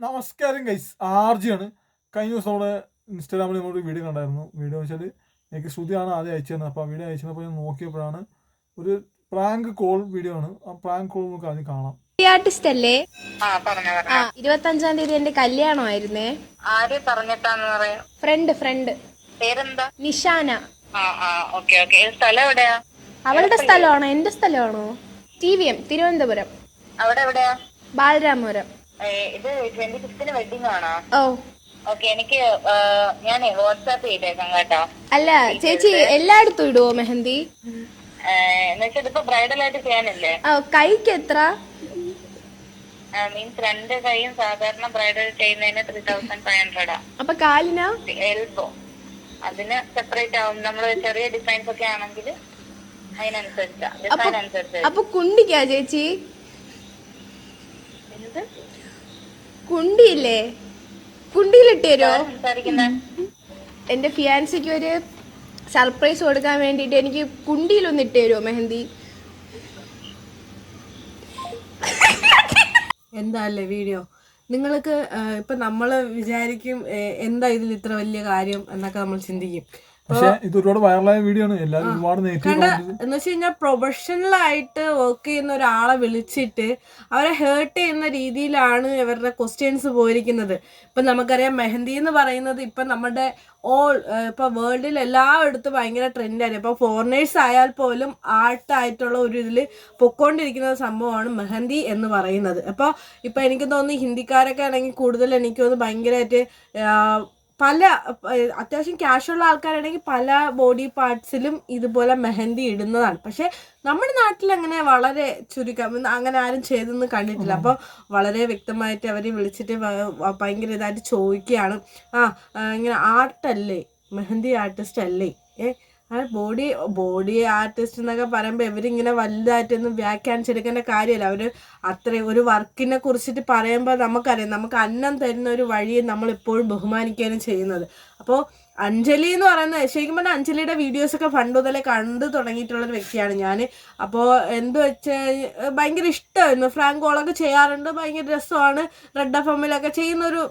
നമസ്കാരം ഗൈസ് ആർജിയാണ് കഴിഞ്ഞ ദിവസം നമ്മുടെ ഇൻസ്റ്റാഗ്രാമിൽ നമ്മളൊരു വീഡിയോ കണ്ടായിരുന്നു. വീഡിയോ എന്ന് വെച്ചാൽ എനിക്ക് ശ്രുതിയാണ് ആദ്യം അയച്ചു തന്നത് അപ്പോൾ ആ വീഡിയോ അയച്ചപ്പോൾ ഞാൻ നോക്കിയപ്പോഴാണ് ഒരു പ്രാങ്ക് കോൾ വീഡിയോ ആണ്. ആ പ്രാങ്ക് കോൾ നമുക്ക് ആദ്യം കാണാം. ആർട്ടിസ്റ്റ് അല്ലേ? ആ പറഞ്ഞു ആ പറഞ്ഞു. ഇരുപത്തി അഞ്ചാം തീയതി എന്റെ കല്യാണമായിരുന്നേ ആര് പറഞ്ഞിട്ടാന്ന് പറയാ? ഫ്രണ്ട് ഫ്രണ്ട് പേരെന്താ? നിഷാന. Okay okay. സ്ഥലം എവിടെയാ? അവളുടെ സ്ഥലമാണോ? എന്റെ സ്ഥലമാണോ? T V M Thiruvananthapuram. അവിടെ എവിടെയാ? ബാലരാമപുരം. ഇത് ട്വന്റി ഫിഫ്തിന് വെഡിങ് ആണോ? ഓ. ഓക്കെ എനിക്ക് ഞാൻ വാട്സാപ്പ് ചെയ്തേക്കാം കേട്ടോ. അല്ല ചേച്ചി എല്ലായിടത്തും ഇടുവോ മെഹന്തി? എന്നുവെച്ചാൽ ഇതിപ്പോ ബ്രൈഡൽ ആയിട്ട് ചെയ്യാനല്ലേ? ഓ കൈക്ക് എത്ര? മീൻസ് രണ്ട് കൈയും സാധാരണ ബ്രൈഡൽ ചെയ്യുന്നതിന് ത്രീ തൗസൻഡ് ഫൈവ് ഹൺഡ്രഡാ അപ്പൊ കാലിനാ? എൽബോ അതിന് സെപ്പറേറ്റ് ആവും. നമ്മൾ ചെറിയ ഡിസൈൻസ് ഒക്കെ ആണെങ്കിൽ അതിനനുസരിച്ചാ. ഡിസൈൻ അനുസരിച്ച് അപ്പൊ കുണ്ടിക്കാ ചേച്ചി എന്ത് കുണ്ടിയില്ലേ? കുണ്ടിയിലിട്ട് തരുമോ എന്റെ ഫിയാൻസിക്ക് ഒരു സർപ്രൈസ് കൊടുക്കാൻ വേണ്ടിട്ട് എനിക്ക് കുണ്ടിയിലൊന്ന് ഇട്ട് തരുമോ മെഹന്തി? എന്താല്ലേ വീഡിയോ നിങ്ങൾക്ക് ഇപ്പൊ നമ്മൾ വിചാരിക്കും എന്താ ഇതിൽ ഇത്ര വലിയ കാര്യം എന്നൊക്കെ നമ്മൾ ചിന്തിക്കും. പക്ഷേ ഇത് ഒരുപാട് വൈറലായ വീഡിയോ ആണ്. എല്ലാവരും ഒരുപാട് കണ്ട എന്ന് വെച്ച് കഴിഞ്ഞാൽ പ്രൊഫഷണൽ ആയിട്ട് വർക്ക് ചെയ്യുന്ന ഒരാളെ വിളിച്ചിട്ട് അവരെ ഹേർട്ട് ചെയ്യുന്ന രീതിയിലാണ് ഇവരുടെ ക്വസ്റ്റ്യൻസ് പോയിരിക്കുന്നത്. ഇപ്പൊ നമുക്കറിയാം മെഹന്തി എന്ന് പറയുന്നത് ഇപ്പൊ നമ്മുടെ ഓൾ ഇപ്പൊ വേൾഡിൽ എല്ലായിടത്തും ഭയങ്കര ട്രെൻഡാണ് ഇപ്പൊ ഫോറിനേഴ്സ് ആയാൽ പോലും ആർട്ടായിട്ടുള്ള ഒരു ഇതിൽ പൊക്കോണ്ടിരിക്കുന്ന സംഭവമാണ് മെഹന്തി എന്ന് പറയുന്നത്. അപ്പോൾ ഇപ്പൊ എനിക്ക് തോന്നുന്നു ഹിന്ദിക്കാരൊക്കെ ആണെങ്കിൽ കൂടുതൽ എനിക്ക് തോന്നുന്നു ഭയങ്കരമായിട്ട് പല ഏഹ് അത്യാവശ്യം ക്യാഷുള്ള ആൾക്കാരാണെങ്കിൽ പല ബോഡി പാർട്സിലും ഇതുപോലെ മെഹന്തി ഇടുന്നതാണ്. പക്ഷെ നമ്മുടെ നാട്ടിൽ അങ്ങനെ വളരെ ചുരുക്കം അങ്ങനെ ആരും ചെയ്തെന്ന് കണ്ടിട്ടില്ല. അപ്പോൾ വളരെ വ്യക്തമായിട്ട് അവരെ വിളിച്ചിട്ട് ഭയങ്കര ഇതായിട്ട് ചോദിക്കുകയാണ്. ആ ഇങ്ങനെ ആർട്ടല്ലേ മെഹന്തി ആർട്ടിസ്റ്റ് അല്ലേ? ഏ ആ ബോഡി ബോഡി ആർട്ടിസ്റ്റ് എന്നൊക്കെ പറയുമ്പോൾ ഇവരിങ്ങനെ വലുതായിട്ടൊന്നും വ്യാഖ്യാനിച്ചെടുക്കേണ്ട കാര്യമല്ല. അവർ അത്രയും ഒരു വർക്കിനെ കുറിച്ചിട്ട് പറയുമ്പോൾ നമുക്കറിയാം. നമുക്ക് അന്നം തരുന്ന ഒരു വഴിയെ നമ്മൾ എപ്പോഴും ബഹുമാനിക്കുകയാണ് ചെയ്യുന്നത്. അപ്പോൾ അഞ്ജലി എന്ന് പറയുന്നത് ശരിക്കും പറഞ്ഞാൽ അഞ്ജലിയുടെ വീഡിയോസൊക്കെ പണ്ട് മുതലേ കണ്ടു തുടങ്ങിയിട്ടുള്ള ഒരു വ്യക്തിയാണ് ഞാൻ അപ്പോൾ എന്ത് വെച്ച് ഭയങ്കര ഇഷ്ടമായിരുന്നു. ഫ്രാങ്ക് കോളൊക്കെ ചെയ്യാറുണ്ട്. ഭയങ്കര രസമാണ്. റെഡ് എഫ് എമ്മിലൊക്കെ ചെയ്യുന്ന ഒരു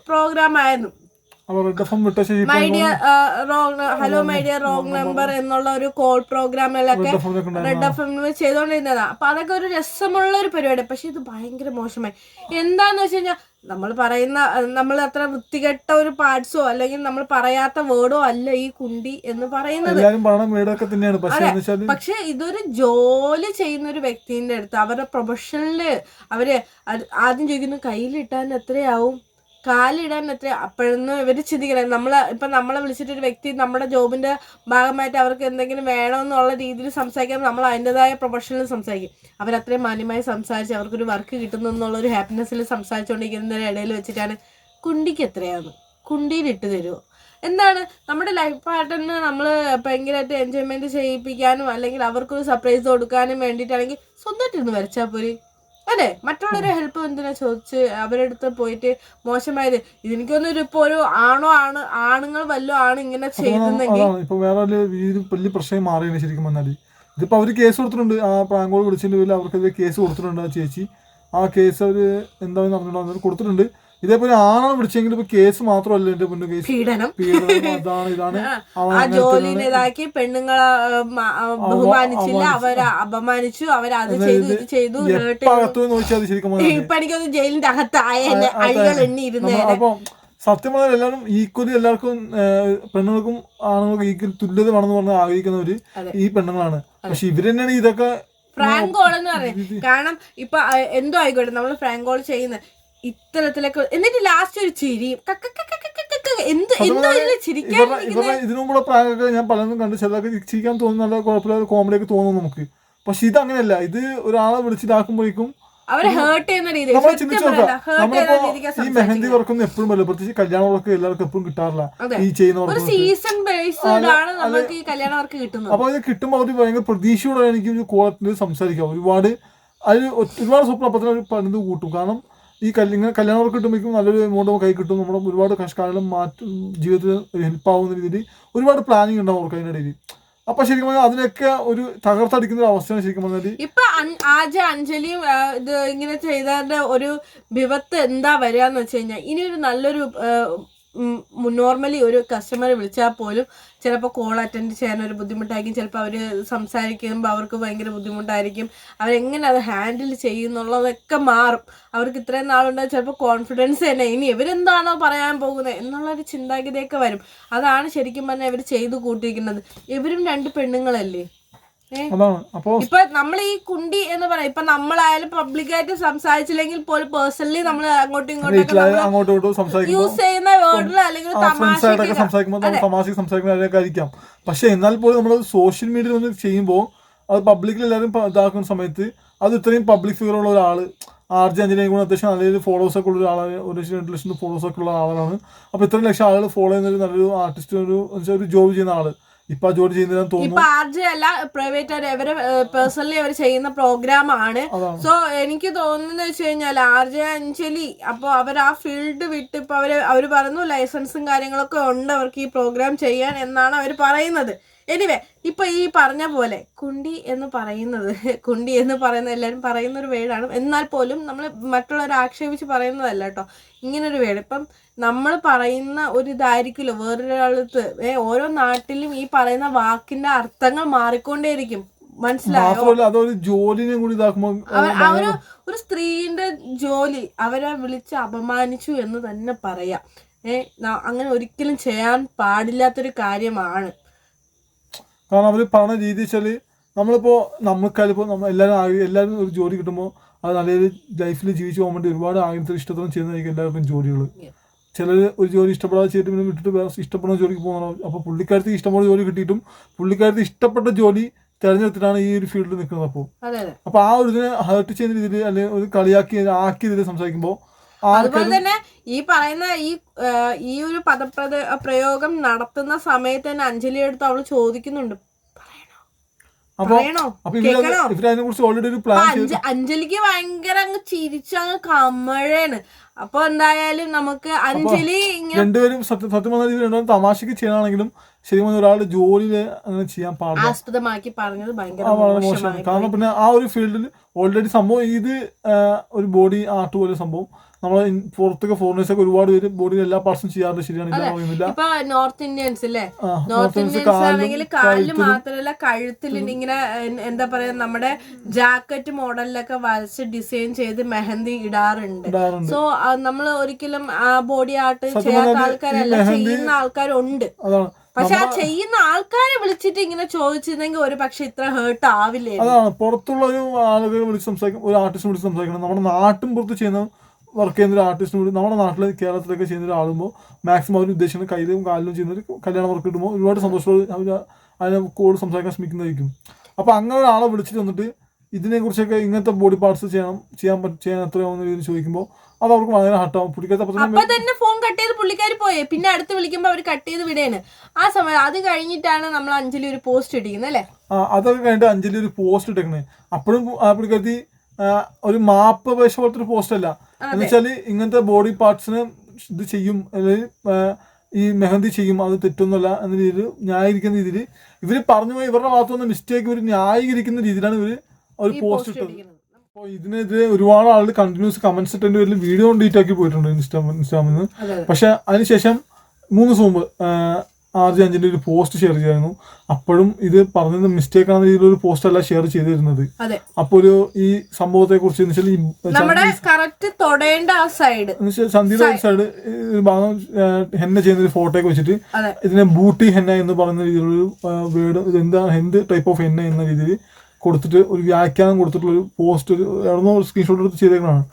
ശേഷം my dear wrong hello my dear wrong number എന്നുള്ള ഒരു കോൾ പ്രോഗ്രാമിലൊക്കെ റെഡ് എഫ് എം ചെയ്തോണ്ടിരുന്നതാ. അപ്പൊ അതൊക്കെ ഒരു രസമുള്ള ഒരു പരിപാടി. പക്ഷെ ഇത് ഭയങ്കര മോശമായി. എന്താന്ന് വെച്ച് കഴിഞ്ഞാൽ നമ്മൾ പറയുന്ന നമ്മൾ അത്ര വൃത്തികെട്ട ഒരു പാർട്സോ അല്ലെങ്കിൽ നമ്മൾ പറയാത്ത വേർഡോ അല്ല ഈ കുണ്ടി എന്ന് പറയുന്നത്. പക്ഷെ ഇതൊരു ജോലി ചെയ്യുന്ന ഒരു വ്യക്തിന്റെ അടുത്ത് അവരുടെ പ്രൊഫഷനിൽ അവർ ആദ്യം ചോദിക്കുന്നു കയ്യിലിട്ടാൻ എത്രയാവും? കാലിടാൻ എത്ര അപ്പോഴൊന്നും ഇവർ ചിന്തിക്കണം നമ്മൾ ഇപ്പം നമ്മളെ വിളിച്ചിട്ട് ഒരു വ്യക്തി നമ്മുടെ ജോബിന്റെ ഭാഗമായിട്ട് അവർക്ക് എന്തെങ്കിലും വേണമെന്നുള്ള രീതിയിൽ സംസാരിക്കാൻ നമ്മൾ അതിന്റെതായ പ്രൊഫഷനിൽ സംസാരിക്കും. അവരത്രയും മാന്യമായി സംസാരിച്ച് അവർക്കൊരു വർക്ക് കിട്ടുന്നു എന്നുള്ളൊരു ഹാപ്പിനെസ്സിൽ സംസാരിച്ചുകൊണ്ടിരിക്കുന്നതിന്റെ ഇടയിൽ വെച്ചിട്ടാണ് കുണ്ടിക്ക് എത്രയാണ് കുണ്ടിയിൽ ഇട്ട് തരുമോ എന്താണ്? നമ്മുടെ ലൈഫ് പാർട്ട്ണറിന് നമ്മൾ ഭയങ്കരമായിട്ട് എൻജോയ്മെന്റ് ചെയ്യിപ്പിക്കാനും അല്ലെങ്കിൽ അവർക്കൊരു സർപ്രൈസ് കൊടുക്കാനും വേണ്ടിയിട്ടാണെങ്കിൽ സ്വന്തമായിട്ടിരുന്ന് വരച്ചാൽ പോരെ? അല്ലേ? മറ്റുള്ളവരെ ഹെൽപ്പ് എന്തിനാ ചോദിച്ച് അവരുടെ അടുത്ത് പോയിട്ട് മോശമായത്? ഇതെനിക്കൊന്നും ഒരു ഇപ്പൊ ഒരു ആണോ ആണ് ആണുങ്ങൾ വല്ലോ ആണ് ഇങ്ങനെ ചെയ്തെന്നെങ്കിൽ ഇപ്പൊ വേറെ വലിയ പ്രശ്നം മാറിയാണ് ശരിക്കും ഇതിപ്പോ അവർ കേസ് കൊടുത്തിട്ടുണ്ട്. ആ പ്രാങ്കോൾ വിളിച്ചതിന്റെ പേരിൽ അവർക്കെതിരെ കേസ് കൊടുത്തിട്ടുണ്ട് ആ ചേച്ചി. ആ കേസ് അവർ എന്താണെന്ന് അറിഞ്ഞിട്ടുണ്ടോ കൊടുത്തിട്ടുണ്ട്. ഇതേപോലെ ആണാണ് വിളിച്ചെങ്കിൽ ഇപ്പൊ കേസ് മാത്രമല്ല എന്റെ മുന്നിൽ കേസ്. പീഡനം. പീഡനം അതാണ് ഇതാണ്. ആ ജോലിനെ ഇതാക്കി പെണ്ണുങ്ങളെ ബഹുമാനിച്ചില്ല അവരെ അപമാനിച്ചു അവരത് ചെയ്തു ഇത്? ചെയ്തു അത് ഇപ്പൊ എനിക്കൊന്ന് ജയിലിന്റെ അകത്തായ അഴികൾ എണ്ണി ഇരുന്നേ സത്യം പറഞ്ഞാൽ എല്ലാവരും ഈക്വലി എല്ലാവർക്കും പെണ്ണുങ്ങൾക്കും ആണുങ്ങൾക്കും ഈക്വൽ തുല്യത വേണമെന്ന് പറഞ്ഞ് ആഗ്രഹിക്കുന്നവര് ഈ പെണ്ണുങ്ങളാണ്. പക്ഷെ ഇവർ തന്നെയാണ് ഇതൊക്കെ ഫ്രാങ്കോൾ എന്ന് പറയും. കാരണം ഇപ്പൊ എന്തോ ആയിക്കോട്ടെ നമ്മൾ ഫ്രാങ്കോൾ ചെയ്യുന്ന ഇത്തരത്തിലൊക്കെ എന്നിട്ട് ലാസ്റ്റ് ഒരു ചിരി. എന്ത് എന്തോ ചിരിക്കാൻ ഇവരുടെ ഇവരുടെ ഇതിനു പ്രായമൊക്കെ ഞാൻ പലതും കണ്ട് ചിലതൊക്കെ ചിരിക്കാൻ തോന്നുന്ന നല്ല കുഴപ്പമില്ലാതെ കോമഡി ഒക്കെ തോന്നും നമുക്ക്. പക്ഷെ ഇത് അങ്ങനെയല്ല ഇത് ഒരാളെ വിളിച്ചിട്ടാക്കുമ്പോഴേക്കും അവരെ ഹേർട്ട് ചെയ്യുന്ന രീതിക്ക് ഈ മെഹന്തി വർക്കൊന്നും എപ്പോഴും അല്ല പ്രത്യേകിച്ച് കല്യാണ വർക്ക് എല്ലാവർക്കും എപ്പോഴും കിട്ടാറില്ല. ഈ ചെയ്യുന്ന സീസൺ ആണ് നമുക്ക് ഈ കല്യാണ വർക്ക് കിട്ടുന്നത്. അപ്പൊ അത് കിട്ടുമ്പോൾ അവർ ഭയങ്കര പ്രതീക്ഷയോടെ എനിക്ക് കോളത്തിൽ സംസാരിക്കാം ഒരുപാട് അതിൽ ഒരുപാട് സ്വപ്നം അപ്പത്തിന് അവർ പണിത് കൂട്ടും. കാരണം ഈ കല്യാണ കല്യാണവർക്ക് കല്യാണം വർക്ക് കിട്ടുമ്പോഴേക്കും നല്ലൊരു എമൗണ്ട് കൈ കിട്ടും. നമ്മുടെ ഒരുപാട് കഷ്ടകാലം മാറ്റും ജീവിതത്തിൽ ഹെൽപ്പ് ആവുന്ന രീതിയിൽ ഒരുപാട് പ്ലാനിങ് ഉണ്ടാവും അവർക്ക് അതിനിടയിൽ അപ്പൊ ശരിക്കും പറഞ്ഞാൽ അതിനൊക്കെ ഒരു തകർത്തടിക്കുന്ന ഒരു അവസ്ഥയാണ് ശരിക്കും പറഞ്ഞാൽ ഇപ്പൊ ആജ അഞ്ജലിയും ഇത് ഇങ്ങനെ ചെയ്തതിന്റെ ഒരു വിപത്ത് എന്താ വരിക എന്ന് വെച്ച് കഴിഞ്ഞാൽ ഇനി ഒരു നല്ലൊരു നോർമലി ഒരു കസ്റ്റമറെ വിളിച്ചാൽ പോലും ചിലപ്പോൾ കോൾ അറ്റൻഡ് ചെയ്യാൻ ഒരു ബുദ്ധിമുട്ടായിരിക്കും. ചിലപ്പോൾ അവർ സംസാരിക്കുമ്പോൾ അവർക്ക് ഭയങ്കര ബുദ്ധിമുട്ടായിരിക്കും. അവരെങ്ങനെ അത് ഹാൻഡിൽ ചെയ്യുന്നുള്ളതൊക്കെ മാറും. അവർക്ക് ഇത്രയും നാളുണ്ടാകും ചിലപ്പോൾ കോൺഫിഡൻസ് തന്നെ. ഇനി ഇവരെന്താണോ പറയാൻ പോകുന്നത് എന്നുള്ളൊരു ചിന്താഗതിയൊക്കെ വരും. അതാണ് ശരിക്കും പറഞ്ഞാൽ ഇവർ ചെയ്തു കൂട്ടിയിരിക്കുന്നത്. ഇവരും രണ്ട് പെണ്ണുങ്ങളല്ലേ? ഇപ്പൊ നമ്മൾ ഈ കുണ്ടി എന്ന് പറയാം ഇപ്പൊ നമ്മളായാലും പബ്ലിക്കായിട്ട് സംസാരിച്ചില്ലെങ്കിൽ പോലും പേഴ്സണലി നമ്മൾ അങ്ങോട്ടും ഇങ്ങോട്ടും യൂസ് ചെയ്യുന്ന ഫ്രണ്ട്സ് ആയിട്ടൊക്കെ സംസാരിക്കുമ്പോൾ നമ്മൾ തമാശക്ക് സംസാരിക്കുന്നവരൊക്കെ ആയിരിക്കാം. പക്ഷെ എന്നാൽ പോലും നമ്മൾ സോഷ്യൽ മീഡിയയിൽ ഒന്ന് ചെയ്യുമ്പോൾ അത് പബ്ലിക്കിൽ എല്ലാവരും ഇതാക്കുന്ന സമയത്ത് അത് ഇത്രയും പബ്ലിക് ഫിഗർ ഉള്ള ഒരാൾ ആർ ജെ അഞ്ജലിയും കൂടെ അത്യാവശ്യം നല്ല ഫോളോവേഴ്സ് ഒക്കെ ഉള്ള ഒരാളാണ് ഒരു ലക്ഷം രണ്ട് ലക്ഷം ഫോളോവേഴ്സ് ഒക്കെ ഉള്ള ആളാണ്. അപ്പോൾ ഇത്രയും ലക്ഷം ആളുകൾ ഫോളോ ചെയ്യുന്ന ഒരു നല്ലൊരു ആർട്ടിസ്റ്റ് ഒരു ഒരു ജോബ് ചെയ്യുന്ന ആൾ. ഇപ്പൊ ജോലി ചെയ്യുന്നതെന്ന് ഇപ്പൊ തോന്നുന്നു. ആർ ജെ അല്ല പ്രൈവറ്റ് ആയിട്ട് അവർ പേഴ്സണലി അവർ ചെയ്യുന്ന പ്രോഗ്രാം ആണ്. സോ എനിക്ക് തോന്നുന്നത് വെച്ച് കഴിഞ്ഞാൽ ആർ ജെ അഞ്ജലി അപ്പൊ അവർ ആ ഫീൽഡ് വിട്ട് ഇപ്പൊ അവർ അവർ പറഞ്ഞു ലൈസൻസും കാര്യങ്ങളൊക്കെ ഉണ്ട് അവർക്ക് ഈ പ്രോഗ്രാം ചെയ്യാൻ എന്നാണ് അവർ പറയുന്നത്. എനിവേ ഇപ്പൊ ഈ പറഞ്ഞ പോലെ കുണ്ടി എന്ന് പറയുന്നത് കുണ്ടി എന്ന് പറയുന്ന എല്ലാവരും പറയുന്ന ഒരു വേടാണ്. എന്നാൽ പോലും നമ്മൾ മറ്റുള്ളവരെ ആക്ഷേപിച്ച് പറയുന്നതല്ല കേട്ടോ ഇങ്ങനൊരു വേട്. ഇപ്പം നമ്മൾ പറയുന്ന ഒരു ഇതായിരിക്കുമല്ലോ വേറൊരാളത്ത് ഓരോ നാട്ടിലും ഈ പറയുന്ന വാക്കിന്റെ അർത്ഥങ്ങൾ മാറിക്കൊണ്ടേയിരിക്കും. മനസ്സിലായോ? മാത്രമല്ല അതൊരു ജോലിനെ കൂടി ഇതാക്കുമ്പോൾ അവർ ഒരു ഒരു സ്ത്രീന്റെ ജോലി അവരെ വിളിച്ച് അപമാനിച്ചു എന്ന് തന്നെ പറയാം. ഏഹ് അങ്ങനെ ഒരിക്കലും ചെയ്യാൻ പാടില്ലാത്തൊരു കാര്യമാണ്. കാരണം അവർ പറഞ്ഞ രീതി വെച്ചാൽ നമ്മളിപ്പോൾ നമ്മൾക്കാരിപ്പോൾ നമ്മൾ എല്ലാവരും ആഗ്രഹം എല്ലാവരും ഒരു ജോലി കിട്ടുമ്പോൾ അത് നല്ലൊരു ലൈഫിൽ ജീവിച്ചു പോകാൻ വേണ്ടി ഒരുപാട് ആഗ്രഹത്തിൽ ഇഷ്ടത്തോളം ചെയ്യുന്നതായിരിക്കും എല്ലാവർക്കും ജോലികൾ ചിലർ ഒരു ജോലി ഇഷ്ടപ്പെടാതെ ചെയ്തിട്ട് പിന്നെ വിട്ടിട്ട് വേറെ ഇഷ്ടപ്പെടുന്ന ജോലിക്ക് പോകുന്നതാണ് അപ്പോൾ പുള്ളിക്കാരത്തിൽ ഇഷ്ടമുള്ള ജോലി കിട്ടിയിട്ടും പുള്ളിക്കാരത്തിൽ ഇഷ്ടപ്പെട്ട ജോലി തിരഞ്ഞെടുത്തിട്ടാണ് ഈ ഒരു ഫീൽഡിൽ നിൽക്കുന്നത് അപ്പോൾ അപ്പോൾ ആ ഒരു ഇതിനെ ഹേർട്ട് ചെയ്യുന്ന രീതിയിൽ അല്ലെങ്കിൽ ഒരു കളിയാക്കി ആക്കിയ രീതിയിൽ സംസാരിക്കുമ്പോൾ അതുപോലെ തന്നെ ഈ പറയുന്ന ഈ ഈ ഒരു പദപ്രദ പ്രയോഗം നടത്തുന്ന സമയത്ത് തന്നെ അഞ്ജലി എടുത്ത് അവൾ ചോദിക്കുന്നുണ്ട്. അഞ്ജലിക്ക് ഭയങ്കര അങ്ങ് ചിരിച്ചങ്ങ് കമ്മഴേണ് അപ്പൊ എന്തായാലും നമുക്ക് അഞ്ജലി രണ്ടുപേരും സത്യം രണ്ടുപേരും തമാശക്ക് ചെയ്യണമെങ്കിലും ശരിക്കും ഒരാൾ ജോലിയിൽ അങ്ങനെ ചെയ്യാൻ പാടില്ല. ആസ്പദമാക്കി പറഞ്ഞത് ഭയങ്കര കാരണം പിന്നെ ആ ഒരു ഫീൽഡിൽ ഓൾറെഡി സംഭവം ഇത് ഒരു ബോഡി ആർട്ട് പോലെ സംഭവം. നമ്മൾ പുറത്തൊക്കെ ഫോറിനേഴ്സ് ഒക്കെ ഒരുപാട് പേര് ബോഡിയിൽ എല്ലാ പാർട്സും ചെയ്യാറുണ്ട് ശരിയാണ്. ഇല്ല പറയുന്നില്ല ഇപ്പൊ നോർത്ത് ഇന്ത്യൻസ് അല്ലേ നോർത്ത് ഇന്ത്യൻസ് ആണെങ്കിൽ കാലിൽ മാത്രമല്ല കഴുത്തിൽ ഇങ്ങനെ എന്താ പറയാ നമ്മുടെ ജാക്കറ്റ് മോഡലിലൊക്കെ വരച്ച് ഡിസൈൻ ചെയ്ത് മെഹന്തി ഇടാറുണ്ട്. സോ നമ്മൾ ഒരിക്കലും ആ ബോഡി ആർട്ട് ചെയ്യാത്ത ആൾക്കാരല്ല. ചെയ്യുന്ന ആൾക്കാരുണ്ട്. പക്ഷെ ആ ചെയ്യുന്ന ആൾക്കാരെ വിളിച്ചിട്ട് ഇങ്ങനെ ചോദിച്ചിരുന്നെങ്കിൽ ഒരു പക്ഷെ ഇത്ര ഹേർട്ട് ആവില്ലേ അതാണ്. പുറത്തുള്ള ഒരു ആളുകൾ വിളിച്ച് സംസാരിക്കും ഒരു ആർട്ടിസ്റ്റ് വിളിച്ച് സംസാരിക്കണം. നമ്മുടെ നാട്ടും പുറത്ത് ചെയ്യുന്ന വർക്ക് ചെയ്യുന്ന ഒരു ആർട്ടിസ്റ്റിനോട് നമ്മുടെ നാട്ടിൽ കേരളത്തിലൊക്കെ ചെയ്യുന്ന ഒരാളുമ്പോൾ മാക്സിമം അവർ ഉദ്ദേശിക്കുന്ന കയ്യിലും കാലിലും ചെയ്യുന്ന ഒരു കല്യാണ വർക്ക് കിട്ടുമ്പോൾ ഒരുപാട് സന്തോഷമുള്ള അവർ അതിനെ കൂടുതൽ സംസാരിക്കാൻ ശ്രമിക്കുന്നതായിരിക്കും. അപ്പോൾ അങ്ങനെ ഒരാളെ വിളിച്ചിട്ട് വന്നിട്ട് ഇതിനെക്കുറിച്ചൊക്കെ ഇങ്ങനത്തെ ബോഡി പാർട്സ് ചെയ്യണം ചെയ്യാൻ ചെയ്യാൻ എത്രയാവുന്ന രീതിയിൽ ചോദിക്കുമ്പോൾ അത് അവർക്ക് വളരെ ഹട്ടാവും പുള്ളിക്കാരത്തെ തന്നെ ഫോൺ കട്ട് ചെയ്ത് പുള്ളിക്കാർ പോയേ. പിന്നെ അടുത്ത് വിളിക്കുമ്പോൾ അവർ കട്ട് ചെയ്ത് വിടേണ്. ആ സമയം അത് കഴിഞ്ഞിട്ടാണ് നമ്മൾ അഞ്ജലി ഒരു പോസ്റ്റ് ഇടിക്കുന്നത് അല്ലേ? ആ, അതൊക്കെ കഴിഞ്ഞിട്ട് അഞ്ജലി ഒരു പോസ്റ്റ് ഇട്ടേക്കണേ. അപ്പോഴും പുള്ളിക്കാരത്തി ഒരു മാപ്പ് അപേക്ഷ പോലത്തെ ഒരു പോസ്റ്റ് അല്ല. എന്ന് വെച്ചാൽ ഇങ്ങനത്തെ ബോഡി പാർട്സിന് ഇത് ചെയ്യും അല്ലെങ്കിൽ ഈ മെഹന്തി ചെയ്യും അത് തെറ്റൊന്നുമല്ല എന്ന രീതിയിൽ ന്യായീകരിക്കുന്ന രീതിയിൽ ഇവർ പറഞ്ഞു പോയി ഇവരുടെ ഭാഗത്തുനിന്ന് മിസ്റ്റേക്ക് ഇവർ ന്യായീകരിക്കുന്ന രീതിയിലാണ് ഇവർ ഒരു പോസ്റ്റ് ഇട്ടത്. അപ്പോൾ ഇതിനെതിരെ ഒരുപാട് ആളുകൾ കണ്ടിന്യൂസ് കമന്റ്സ് ഇട്ടതിന്റെ പേരിൽ വീഡിയോ കൊണ്ട് ആക്കി പോയിട്ടുണ്ട് ഇൻസ്റ്റാ ഇൻസ്റ്റാമിൽ നിന്ന്. പക്ഷെ അതിനുശേഷം മൂന്ന് ദിവസം ആർ ജെ അഞ്ചിന്റെ ഒരു പോസ്റ്റ് ഷെയർ ചെയ്യായിരുന്നു അപ്പോഴും ഇത് പറഞ്ഞത് മിസ്റ്റേക്ക് ആണെന്ന രീതിയിൽ ഒരു പോസ്റ്റ് അല്ല ഷെയർ ചെയ്തിരുന്നത് അപ്പൊ ഒരു ഈ സംഭവത്തെ കുറിച്ച് സന്ധ്യയുടെ സൈഡ് ഭാഗം ഹെന്ന ചെയ്യുന്ന ഒരു ഫോട്ടോ ഒക്കെ വെച്ചിട്ട് ഇതിനെ ബൂട്ടി ഹെന്ന എന്ന് പറയുന്ന രീതിയിലൊരു വേർഡ് ഇത് എന്താണ് എന്ത് ടൈപ്പ് ഓഫ് ഹെന്ന എന്ന രീതിയിൽ കൊടുത്തിട്ട് ഒരു വ്യാഖ്യാനം കൊടുത്തിട്ടുള്ള ഒരു പോസ്റ്റ് ഒരു എവിടുന്നോ ഒരു സ്ക്രീൻഷോട്ട് എടുത്ത് ചെയ്തേക്കണാണ്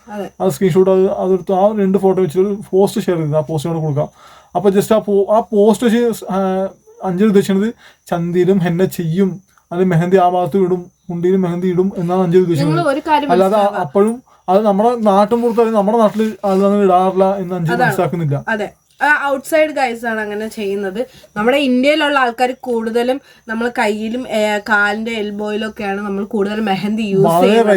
ആ സ്ക്രീൻഷോട്ട് അത് അതെടുത്ത് ആ രണ്ട് ഫോട്ടോ വെച്ചിട്ട് ഒരു പോസ്റ്റ് ഷെയർ ചെയ്ത് ആ പോസ്റ്റിനോട് കൊടുക്കാം. അപ്പോൾ ജസ്റ്റ് ആ പോ ആ പോസ്റ്റ് വെച്ച് അഞ്ചൽ ഉദ്ദേശിക്കുന്നത് ചന്തിയിലും ഹെന്ന ചെയ്യും. അല്ലെങ്കിൽ മെഹന്തി ആ ഭാഗത്ത് ഇടും മുണ്ടിയിലും മെഹന്തി ഇടും എന്നാണ് അഞ്ചൽ ഉദ്ദേശിക്കുന്നത്. അല്ലാതെ അപ്പോഴും അത് നമ്മുടെ നാട്ടിൻ പുറത്ത് നമ്മുടെ നാട്ടിൽ ആളുകൾ അങ്ങനെ ഇടാറില്ല എന്ന് അഞ്ചൽ മനസ്സിലാക്കുന്നില്ല. അതെ. ഔട്ട്സൈഡ് ഗൈസ് ആണ് അങ്ങനെ ചെയ്യുന്നത്. നമ്മുടെ ഇന്ത്യയിലുള്ള ആൾക്കാർ കൂടുതലും നമ്മൾ കയ്യിലും കാലിന്റെ എൽബോയിലൊക്കെയാണ് നമ്മൾ കൂടുതൽ മെഹന്തി യൂസ് ചെയ്യുന്നത്.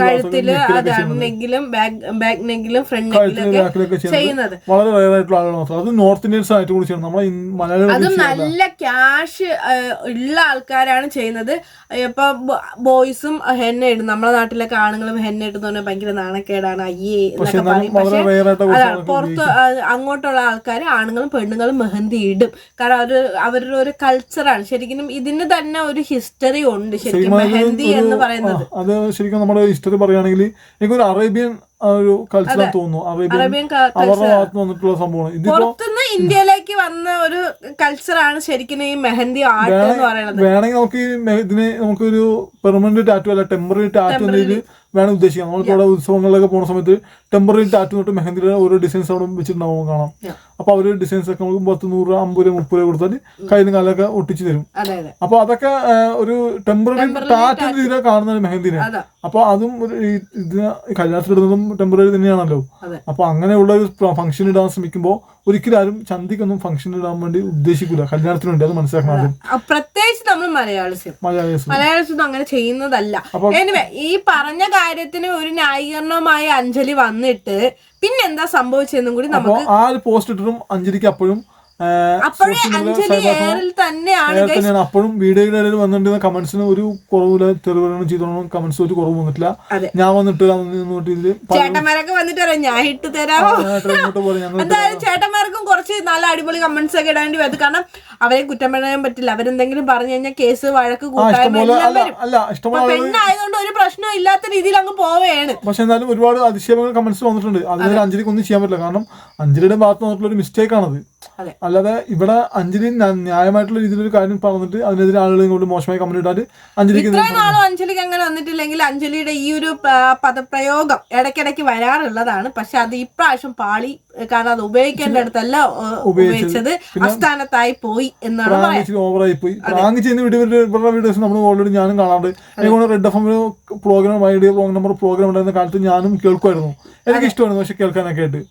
കഴുത്തിലും അതാണെങ്കിലും അതാണ് ബാക്ക് ബാക്ക് ഫ്രണ്ട് നെക്കിലൊക്കെ ചെയ്യുന്നത്. വളരെ ആളുകൾ മാത്രം. അത് നോർത്ത് ഇന്ത്യൻസ് ആയിട്ട് കൂടി ചെയ്യണം നമ്മളെ ഇൻ- മലയാളികൾ അതും നല്ല ക്യാഷ് ഉള്ള ആൾക്കാരാണ് ചെയ്യുന്നത്. ഇപ്പൊ ബോയ്സും ഹെന്ന ഇടും. നമ്മളെ നാട്ടിലൊക്കെ ആണുങ്ങളും ഹെന്ന ഇടുന്ന പറഞ്ഞാൽ ഭയങ്കര നാണക്കേടാണ്. അയ്യേ എന്നൊക്കെ പറയും. പക്ഷെ പുറത്ത് അങ്ങോട്ടുള്ള ആൾക്കാർ ആണുങ്ങളും പെണ്ണുങ്ങളും മെഹന്തി ഇടും. കാരണം അവർ അവരുടെ ഒരു കൾച്ചറാണ്. ശരിക്കും ഇതിന് തന്നെ ഒരു ഹിസ്റ്ററി ഉണ്ട് ശരിക്കും മെഹന്തി എന്ന് പറയുന്നത്. അത് ശരിക്കും നമ്മുടെ ഹിസ്റ്ററി പറയുകയാണെങ്കിൽ എനിക്കൊരു അറേബ്യൻ ഒരു കൾച്ചർ തോന്നുന്നു. അറേബ്യൻ അവരുടെ ഭാഗത്ത് വന്നിട്ടുള്ള സംഭവമാണ്. ഇതിപ്പോ പുറത്തുനിന്ന് ഇന്ത്യയിലേക്ക് വന്ന ഒരു കൾച്ചറാണ് ശരിക്കും ഈ മെഹന്തി ആർട്ട് എന്ന് പറയുന്നത്. വേണമെങ്കിൽ നമുക്ക് ഇതിന് നമുക്കൊരു പെർമനന്റ് ടാറ്റു അല്ല ടെമ്പററി ടാറ്റു എന്ന രീതിയിൽ വേണം ഉദ്ദേശിക്കാം നമ്മളിപ്പോൾ ഇവിടെ ഉത്സവങ്ങളിലൊക്കെ പോകുന്ന സമയത്ത് ടെമ്പററി ടാറ്റു തൊട്ട് മെഹന്തിയുടെ ഓരോ ഡിസൈൻസ് അവിടെ വെച്ചിട്ടുണ്ടാവും കാണാം. അപ്പോൾ അപ്പൊ അവർ ഡിസൈൻസ് ഒക്കെ നമുക്ക് പത്ത് നൂറ് രൂപ അമ്പത് രൂപ മുപ്പത് രൂപ കൊടുത്താൽ കയ്യിലും കാലൊക്കെ ഒട്ടിച്ചു തരും. അപ്പോൾ അതെ. അപ്പൊ അതൊക്കെ ഒരു ടെമ്പററി ടാറ്റു. രീതിയിലാണ് കാണുന്നത് മെഹന്തിനെ. അപ്പോൾ അപ്പൊ അതും ഒരു ഇത് കല്യാണത്തിലിടുന്നതും ടെമ്പററി തന്നെയാണല്ലോ. അപ്പോൾ അപ്പൊ അങ്ങനെയുള്ള ഒരു ഫംഗ്ഷൻ ഇടാൻ ശ്രമിക്കുമ്പോൾ ഒരിക്കലും ആരും ചന്തിക്കൊന്നും ഫംഗ്ഷൻ ഇടാൻ വേണ്ടി ഉദ്ദേശിക്കില്ല കല്യാണത്തിനുണ്ട് അത് മനസ്സിലാക്കണം ആദ്യം. പ്രത്യേകിച്ച് നമ്മൾ മലയാളിസ് മലയാളീസ് മലയാളീസ് അങ്ങനെ ചെയ്യുന്നതല്ല. എനിവേ ഈ പറഞ്ഞ കാര്യത്തിന് ഒരു ന്യായീകരണവുമായി അഞ്ജലി വന്നിട്ട് പിന്നെന്താ സംഭവിച്ചതെന്നും കൂടി നമ്മൾ നമുക്ക് ആ ഒരു പോസ്റ്റ് ഇട്ടിട്ടും അഞ്ജലിക്ക് അപ്പോഴും അപ്പോഴേ അഞ്ജലി തന്നെയാണ്. അപ്പോഴും വീഡിയോയുടെ ഇടയിൽ വന്നിട്ട് കമന്റ്സിന് ഒരു കുറവില്ല തെളിവുകളും ചെയ്തോളും കമന്റ്സ് ഒരു കുറവ് വന്നിട്ടില്ല. ഞാൻ വന്നിട്ട് ചേട്ടന്മാരൊക്കെ വന്നിട്ട് പറയാം ഞാൻ ഇട്ട് ഞങ്ങൾ എന്തായാലും ചേട്ടന്മാർക്കും കുറച്ച് നല്ല അടിപൊളി കമന്റ്സ് ഒക്കെ ഇടേണ്ടി വരും. കാരണം അവരെ കുറ്റം പറയാൻ പറ്റില്ല. അവരെന്തെങ്കിലും പറഞ്ഞു കഴിഞ്ഞാൽ കേസ് വഴക്ക് പെണ്ണായതുകൊണ്ട് ഒരു പ്രശ്നം ഇല്ലാത്ത രീതിയിൽ അങ്ങ് പോവുകയാണ്. പക്ഷെ എന്നാലും ഒരുപാട് അതിശയങ്ങൾ കമന്റ്സ് വന്നിട്ടുണ്ട്. അതിന് അഞ്ജലിക്ക് ഒന്നും ചെയ്യാൻ പറ്റില്ല. കാരണം അഞ്ജലിയുടെ ഭാഗത്ത് നിന്നിട്ടുള്ള ഒരു മിസ്റ്റേക്ക് ആണത്. അല്ലാതെ ഇവിടെ അഞ്ജലി ന്യായമായിട്ടുള്ള രീതിയിൽ ഒരു കാര്യം പറഞ്ഞിട്ട് അതിനെതിരെ ആളുകൾ ഇങ്ങോട്ട് മോശമായി കമന്റ് ഇട്ടാൽ അഞ്ജലിക്ക് നാളും അഞ്ജലിക്ക് അങ്ങനെ വന്നിട്ടില്ലെങ്കിൽ അഞ്ജലിയുടെ ഈ ഒരു പദപ്രയോഗം ഇടയ്ക്കിടയ്ക്ക് വരാറുള്ളതാണ്. പക്ഷെ അത് ഇപ്രാവശ്യം പാളി കാരണം അത് ഉപയോഗിക്കേണ്ട അടുത്തല്ല ഉപയോഗിച്ചത്. അസ്ഥാനത്തായി പോയി എന്നാണ് ഓവറായി പോയി. പ്രാങ്ക് ചെയ്യുന്ന വീഡിയോ വീഡിയോസ് നമ്മൾ ഓൾറെഡി ഞാനും കാണാണ്ട് എനിക്ക് red F program idea program number program ഉണ്ടായിരുന്ന കാലത്ത് ഞാനും കേൾക്കുമായിരുന്നു. എനിക്ക് ഇഷ്ടമായിരുന്നു പക്ഷെ കേൾക്കാനൊക്കെ ആയിട്ട്.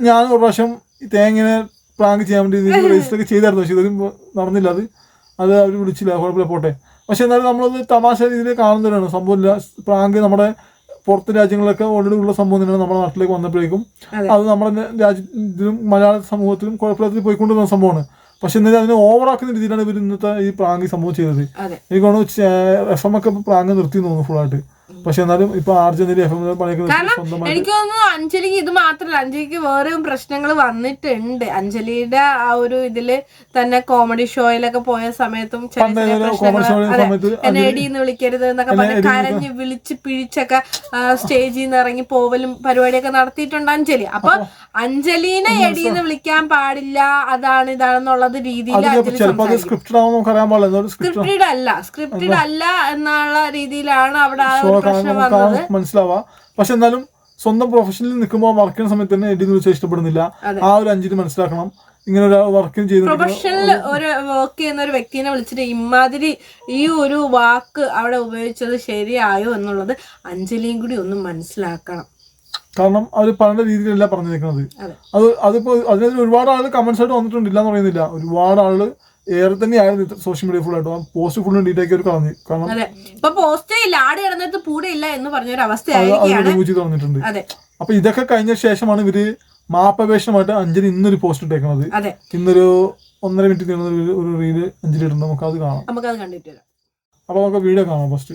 ഞാൻ ഒരു പ്രാവശ്യം ഈ തേങ്ങനെ പ്രാങ്ക് ചെയ്യാൻ വേണ്ടി രജിസ്റ്റർ ഒക്കെ ചെയ്തായിരുന്നു. പക്ഷെ ഇതൊന്നും നടന്നില്ല അത്. അത് അവർ വിളിച്ചില്ല. കുഴപ്പമില്ല പോട്ടെ. പക്ഷെ എന്നാലും നമ്മളത് തമാശ രീതിയിൽ കാണുന്നവരാണ്. സംഭവമില്ല. പ്രാങ്ക് നമ്മുടെ പുറത്ത് രാജ്യങ്ങളിലൊക്കെ ഓൾറെഡി ഉള്ള സംഭവം തന്നെയാണ് നമ്മുടെ നാട്ടിലേക്ക് വന്നപ്പോഴേക്കും. അത്. നമ്മുടെ രാജ്യത്തിലും മലയാള സമൂഹത്തിലും കുഴപ്പമില്ലാത്ത പോയിക്കൊണ്ടിരുന്ന സംഭവമാണ്. പക്ഷെ എന്നാലും അതിനെ ഓവറാക്കുന്ന രീതിയിലാണ് ഇവർ ഇന്നത്തെ ഈ പ്രാങ്ക് സംഭവം ചെയ്തത്. എനിക്ക് തോന്നുന്നു എഫ് എം ഒക്കെ പ്രാങ്ക് നിർത്തി തോന്നുന്നു ഫുള്ളായിട്ട് പക്ഷെ എന്നാലും ഇപ്പൊ ആർജന്റീന എഫ് എം പണിയൊക്കെ കാരണം എനിക്ക് തോന്നുന്നു അഞ്ജലിക്ക് ഇത് മാത്രല്ല. അഞ്ജലിക്ക് വേറെയും പ്രശ്നങ്ങൾ വന്നിട്ടുണ്ട്. അഞ്ജലിയുടെ ആ ഒരു ഇതിൽ തന്നെ കോമഡി ഷോയിലൊക്കെ പോയ സമയത്തും എന്നെ എടീന്ന് വിളിക്കരുത് എന്നൊക്കെ എന്നെ പറഞ്ഞ് കരഞ്ഞ് വിളിച്ച് പിഴിച്ചൊക്കെ സ്റ്റേജിൽ നിന്ന് ഇറങ്ങി പോവലും പരിപാടിയൊക്കെ നടത്തിയിട്ടുണ്ട് അഞ്ജലി. അപ്പൊ അഞ്ജലിനെ എടീന്ന് വിളിക്കാൻ പാടില്ല. അതാണ് ഇതാണെന്നുള്ളത് രീതിയിൽ സ്ക്രിപ്റ്റഡ് അല്ല. സ്ക്രിപ്റ്റഡ് അല്ല എന്നുള്ള രീതിയിലാണ് അവിടെ കാണുമ്പോൾ മനസ്സിലാവാം. പക്ഷെ എന്നാലും സ്വന്തം പ്രൊഫഷനിൽ നിൽക്കുമ്പോൾ വർക്ക് ചെയ്യുന്ന സമയത്ത് തന്നെ എഡിന്ന് വെച്ചാൽ ഇഷ്ടപ്പെടുന്നില്ല. ആ ഒരു അഞ്ചിന് മനസ്സിലാക്കണം. ഇങ്ങനെ ഒരു വർക്ക് ചെയ്ത് പ്രൊഫഷണൽ ഒരു വർക്ക് ചെയ്യുന്ന ഒരു വ്യക്തിനെ വിളിച്ചിട്ട് ഇമാതിരി ഈ ഒരു വാക്ക് അവിടെ ഉപയോഗിച്ചത് ശരിയായോ എന്നുള്ളത് അഞ്ജലിയും കൂടി ഒന്ന് മനസ്സിലാക്കണം. കാരണം അവർ പല രീതിയിലല്ല പറഞ്ഞു നിൽക്കുന്നത് അത് അതിപ്പോ അതിനകത്ത് ഒരുപാട് ആൾ കമന്റ്സ് ആയിട്ട് വന്നിട്ടുണ്ട് ഇല്ലാന്ന് പറയുന്നില്ല. ഒരുപാട് ആളുകൾ ഏറെ തന്നെയാണ് സോഷ്യൽ മീഡിയ ഫുൾ ആയിട്ട്. പോസ്റ്റ് ഫുള്ള് ഡീറ്റെയിൽ അവർ കളഞ്ഞു. കാരണം അതെ. ഇപ്പൊ പോസ്റ്റേ ഇല്ല. ആട് കിടന്നിട്ട് പൂടെ ഇല്ല എന്ന് പറഞ്ഞൊരു അവസ്ഥ തോന്നിട്ടുണ്ട്. അതെ. അപ്പൊ ഇതൊക്കെ കഴിഞ്ഞ ശേഷമാണ് ഇവർ മാപ്പപേക്ഷമായിട്ട് അഞ്ജലി ഇന്നൊരു പോസ്റ്റ് ഇട്ടേക്കുന്നത്. ഇന്നൊരു ഒന്നര മിനിറ്റ് നീളുന്ന ഒരു- ഒരു റീൽ അഞ്ജലി ഇടുന്നത് നമുക്ക് അത് കാണാം കണ്ടിട്ട് അപ്പൊ നമുക്ക് വീഡിയോ കാണാം ഫസ്റ്റ്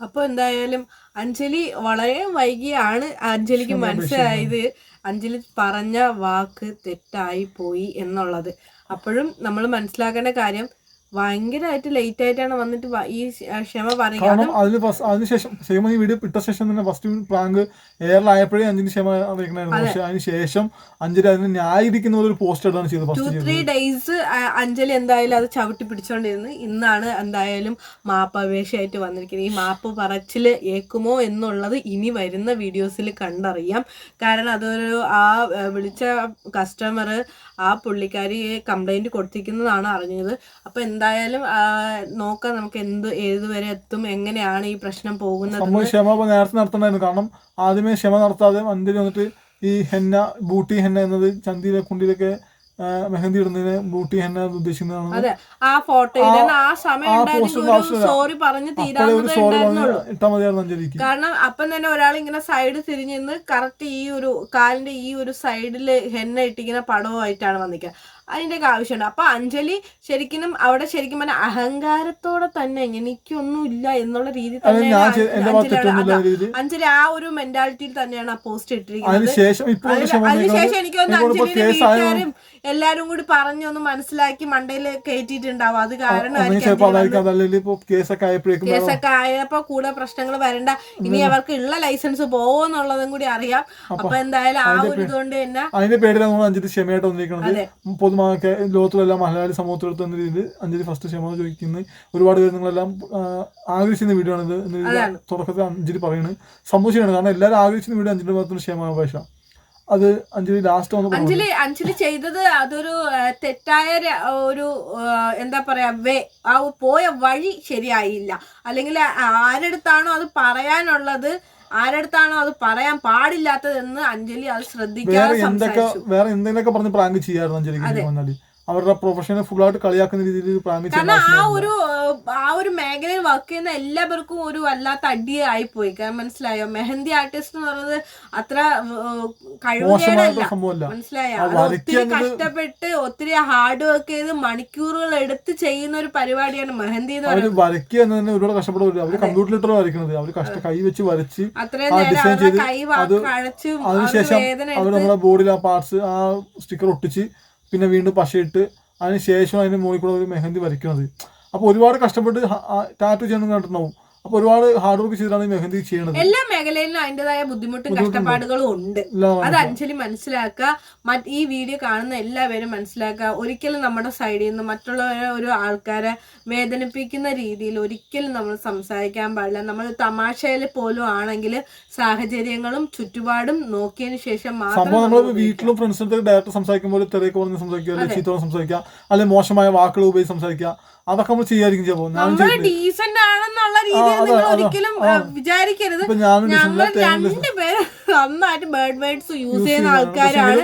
അപ്പൊ എന്തായാലും അഞ്ജലി വളരെ വൈകിയാണ് അഞ്ജലിക്ക് മനസ്സിലായത്. അഞ്ജലി പറഞ്ഞ വാക്ക് തെറ്റായി പോയി എന്നുള്ളത്. അപ്പോഴും നമ്മൾ മനസ്സിലാക്കേണ്ട കാര്യം ഭയങ്കരമായിട്ട് ലേറ്റ് ആയിട്ടാണ് വന്നിട്ട് ഈ ക്ഷ- ക്ഷമ പറയുന്നത് കാരണം അതിന് അതിനുശേഷം ക്ഷമ വീഡിയോ ഇട്ട ശേഷം തന്നെ ഫസ്റ്റ് പ്രാങ്ക് എയറിലായപ്പോഴേ അഞ്ചിന് ക്ഷമ അറിയിക്കണായിരുന്നു. പക്ഷെ അതിന് ശേഷം അഞ്ജലി അതിന് ന്യായീകരിക്കുന്ന ഒരു പോസ്റ്റ് ഇടാണ് ചെയ്തത് to first three days Anjali എന്തായാലും അത് ചവിട്ടി പിടിച്ചോണ്ടിരുന്നു. ഇന്നാണ് എന്തായാലും മാപ്പ് അപേക്ഷയായിട്ട് വന്നിരിക്കുന്നത്. ഈ മാപ്പ് പറച്ചിൽ ഏക്കുമോ എന്നുള്ളത് ഇനി വരുന്ന വീഡിയോസിൽ കണ്ടറിയാം. കാരണം അതൊരു ആ വിളിച്ച കസ്റ്റമർ ആ പുള്ളിക്കാരി കംപ്ലൈന്റ് കൊടുത്തിരിക്കുന്നതാണ് അറിഞ്ഞത്. അപ്പൊ എന്തായാലും നോക്കാം നമുക്ക് എന്ത് ഏതുവരെ എത്തും എങ്ങനെയാണ് ഈ പ്രശ്നം പോകുന്നത് നമ്മൾ ക്ഷമ നേരത്തെ നടത്തണമായിരുന്നു കാരണം ആദ്യമേ ക്ഷമ നടത്താതെ മന്ദിരം വന്നിട്ട് ഈ ഹെന്ന ബൂട്ടി ഹെന്ന എന്നത് ചന്തിയിലെ കുണ്ടിയിലൊക്കെ ആ, മെഹന്തി ഇടുന്നതിന് ബൂട്ടി ഹെന്ന ഉദ്ദേശിക്കുന്നതാണ്. അതെ. ആ ഫോട്ടോ ആ സമയം. സോറി പറഞ്ഞ് ഇട്ടാൽ മതിയായിരുന്നു അഞ്ജലിക്ക്. കാരണം അപ്പം തന്നെ ഒരാൾ ഇങ്ങനെ സൈഡ് തിരിഞ്ഞ് നിന്ന് കറക്റ്റ് ഈ ഒരു കാലിന്റെ ഈ ഒരു സൈഡിൽ ഹെന്ന ഇട്ടിങ്ങനെ പടവുമായിട്ടാണ് വന്നിരിക്കുക അതിന്റെയൊക്കെ ആവശ്യമുണ്ട്. അപ്പോൾ അഞ്ജലി ശരിക്കും അവിടെ ശരിക്കും പറഞ്ഞാൽ അഹങ്കാരത്തോടെ തന്നെ എനിക്കൊന്നും ഇല്ല എന്നുള്ള രീതി തന്നെ അഞ്ജലി ആ ഒരു മെന്റാലിറ്റിയിൽ തന്നെയാണ് ആ പോസ്റ്റ് ഇട്ടിരിക്കുന്നത്. അതിനുശേഷം എനിക്ക് തോന്നുന്നു അഞ്ജലിയുടെ വീട്ടുകാരും എല്ലാരും കൂടി പറഞ്ഞൊന്ന് മനസ്സിലാക്കി മണ്ടയിൽ കയറ്റിയിട്ടുണ്ടാവും അത് കാരണം കേസൊക്കെ ആയപ്പോ കൂടെ പ്രശ്നങ്ങൾ വരണ്ട. ഇനി അവർക്ക് ഉള്ള ലൈസൻസ് പോവെന്നുള്ളതും കൂടി അറിയാം. അപ്പൊ എന്തായാലും ആ ഒരു ഇതുകൊണ്ട് തന്നെ അതിന്റെ പേരിലാണ് നമ്മൾ അഞ്ജലി ക്ഷമയായിട്ട് വന്നിരിക്കുന്നത്. ലോകത്തിലെല്ലാം മലയാളി സമൂഹത്തിലെടുത്ത് എന്ന രീതിയിൽ അഞ്ജലി ഫസ്റ്റ് ക്ഷമ ചോദിക്കുന്നത് ഒരുപാട് പേര് നിങ്ങളെല്ലാം ആഗ്രഹിക്കുന്ന വീഡിയോ ആണ് ഇത് രീതിയിൽ തുടക്കത്തിൽ അഞ്ജലി പറയുന്നത് സംഭവിച്ചാണ് കാരണം എല്ലാവരും ആഗ്രഹിക്കുന്ന വീഡിയോ അഞ്ജലി ഭാഗത്തുള്ള ക്ഷമാപേക്ഷ അത് അഞ്ജലി ലാസ്റ്റ് അഞ്ജലി അഞ്ജലി ചെയ്തത് അതൊരു തെറ്റായ ഒരു എന്താ പറയാ വേ ആ പോയ വഴി ശരിയായില്ല. അല്ലെങ്കിൽ ആരടുത്താണോ അത് പറയാനുള്ളത് ആരടുത്താണോ അത് പറയാൻ പാടില്ലാത്തതെന്ന് അഞ്ജലി അത് വേറെ ശ്രദ്ധിക്കാതെ എന്തൊക്കെ വേറെ എന്തെങ്കിലുമൊക്കെ പറഞ്ഞ് പ്രാങ്ക് ചെയ്യായിരുന്നു അഞ്ജലി അവരുടെ പ്രൊഫഷനെ ഫുൾ ആയിട്ട് കളിയാക്കുന്ന രീതിയിൽ കാരണം ആ ഒരു ആ ഒരു മേഖലയിൽ വർക്ക് ചെയ്യുന്ന എല്ലാവർക്കും ഒരു വല്ലാത്ത ആയി പോയി. കാരണം മനസ്സിലായോ? മെഹന്തി ആർട്ടിസ്റ്റ് എന്ന് പറയുന്നത് അത്ര കഴിവുകേടല്ല. മനസ്സിലായോ? ഒത്തിരി കഷ്ടപ്പെട്ട് ഒത്തിരി ഹാർഡ് വർക്ക് ചെയ്ത് മണിക്കൂറുകൾ എടുത്ത് ചെയ്യുന്ന ഒരു പരിപാടിയാണ് മെഹന്തി എന്ന് പറയുന്നത്. വരയ്ക്കുക എന്ന് തന്നെ ഒരുപാട് കഷ്ടപ്പെടും അവർ കമ്പ്യൂട്ടറിലിട്ടാണ് വരയ്ക്കുന്നത്. അവർ കഷ്ട കൈ വെച്ച് വരച്ച് ഡിസൈൻ ചെയ്ത് കൈ അത് അതിനുശേഷം അവർ നമ്മുടെ ബോഡിയിൽ ആ പാർട്സ് ആ സ്റ്റിക്കർ ഒട്ടിച്ച് പിന്നെ വീണ്ടും പശയിട്ട് അതിന് ശേഷം അതിന് മുകളിൽ കൂടെ ഒരു മെഹന്തി വരയ്ക്കുന്നത്. അപ്പോൾ ഒരുപാട് കഷ്ടപ്പെട്ട് ടാറ്റു ചെയ്യുന്ന കണ്ടിട്ടുണ്ടാവും. ഒരുപാട് ഹാർഡ് വർക്ക് ചെയ്തിട്ടാണ് ഈ മെഹന്തി ചെയ്യണത്. എല്ലാ മേഖലയിലും അതിന്റെതായ ബുദ്ധിമുട്ടും കഷ്ടപ്പാടുകളും ഉണ്ട്. അത് അഞ്ജലി മനസ്സിലാക്കുക. മറ്റ് ഈ വീഡിയോ കാണുന്ന എല്ലാവരും മനസ്സിലാക്കുക. ഒരിക്കലും നമ്മുടെ സൈഡിൽ നിന്ന് മറ്റുള്ളവരെ ഒരു ആൾക്കാരെ വേദനിപ്പിക്കുന്ന രീതിയിൽ ഒരിക്കലും നമ്മൾ സംസാരിക്കാൻ പാടില്ല. നമ്മൾ തമാശയിൽ പോലും ആണെങ്കിൽ സാഹചര്യങ്ങളും ചുറ്റുപാടും നോക്കിയതിന് ശേഷം മാത്രം നമ്മൾ വീട്ടിലും ഫ്രണ്ട്സിനും ഡയറക്റ്റ് സംസാരിക്കുമ്പോൾ തെറിയൊക്കെ പറഞ്ഞ് സംസാരിക്കുക അല്ലെങ്കിൽ സംസാരിക്കുക അല്ലെങ്കിൽ മോശമായ വാക്കുകൾ ഉപയോഗിച്ച് സംസാരിക്കുക. അതൊക്കെ നമ്മൾ ചെയ്യാതിരിക്കും ചിലപ്പോൾ ഡീസന്റ് ആണെന്നുള്ള രീതിയിൽ നിങ്ങൾ ഒരിക്കലും വിചാരിക്കരുത്. ഞങ്ങൾ രണ്ടുപേരും നന്നായിട്ട് ബേർഡ് വേർഡ്സ് യൂസ് ചെയ്യുന്ന ആൾക്കാരാണ്.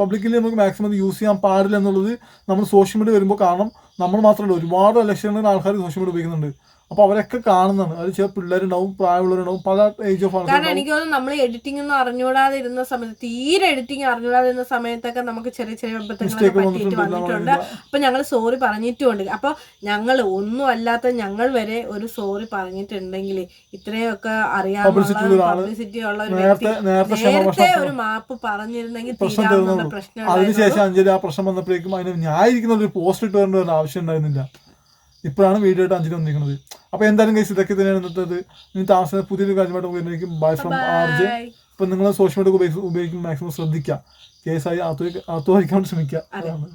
പബ്ലിക്കിൽ നമുക്ക് മാക്സിമം യൂസ് ചെയ്യാൻ പാടില്ല എന്നുള്ളത് നമ്മൾ സോഷ്യൽ മീഡിയ വരുമ്പോൾ കാരണം നമ്മൾ മാത്രമല്ല ഒരുപാട് ലക്ഷക്കണക്കിന് ആൾക്കാർ സോഷ്യൽ മീഡിയ ഉപയോഗിക്കുന്നുണ്ട്. അപ്പോൾ അവരൊക്കെ കാണുന്നതാണ്. അത് ചില പിള്ളേരുണ്ടാവും പ്രായമുള്ളവരുണ്ടാവും പല ഏജ് ഓഫ് കാരണം എനിക്ക് തോന്നുന്നു നമ്മൾ എഡിറ്റിംഗ് ഒന്നും അറിഞ്ഞൂടാതെ ഇരുന്ന സമയത്ത് തീരെ എഡിറ്റിംഗ് അറിഞ്ഞൂടാതെ ഇരുന്ന സമയത്തൊക്കെ നമുക്ക് ചെറിയ ചെറിയ അബദ്ധങ്ങളൊക്കെ പറ്റിയിട്ട് വന്നിട്ടുണ്ട്, അപ്പൊ ഞങ്ങൾ സോറി പറഞ്ഞിട്ടുമുണ്ട് അപ്പൊ ഞങ്ങൾ ഒന്നും അല്ലാത്ത ഞങ്ങൾ വരെ ഒരു സോറി പറഞ്ഞിട്ടുണ്ടെങ്കിൽ ഇത്രയൊക്കെ അറിയാവുന്ന പബ്ലിസിറ്റി ഉള്ള ഒരു വ്യക്തി നേരത്തെ ഒരു മാപ്പ് പറഞ്ഞിരുന്നെങ്കിൽ തീരാവുന്ന പ്രശ്നം അതിനുശേഷം അഞ്ജലി ആ പ്രശ്നം വന്നപ്പോഴേക്കും അതിന് ന്യായീകരിക്കുന്ന ഒരു പോസ്റ്റ് ഇട്ട് വരേണ്ട ഒരു ആവശ്യം ഉണ്ടായിരുന്നില്ല. ഇപ്പോഴാണ് വീഡിയോ ആയിട്ട് അഞ്ചിന് വന്നിരിക്കുന്നത്. അപ്പോൾ എന്തായാലും കേസ് ഇതൊക്കെ തന്നെയാണ് ഇന്നത്തെ ഇനി താമസം പുതിയൊരു കാര്യമായിട്ട് വരുന്നതായിരിക്കും ബൈ ഫ്രം ആർ ജെ. ഇപ്പം നിങ്ങൾ സോഷ്യൽ മീഡിയ ഉപയോഗിക്കും ഉപയോഗിക്കും മാക്സിമം ശ്രദ്ധിക്കുക. കേസായി അകത്തു വഹിക്കാൻ ശ്രമിക്കുക. അതാണ്.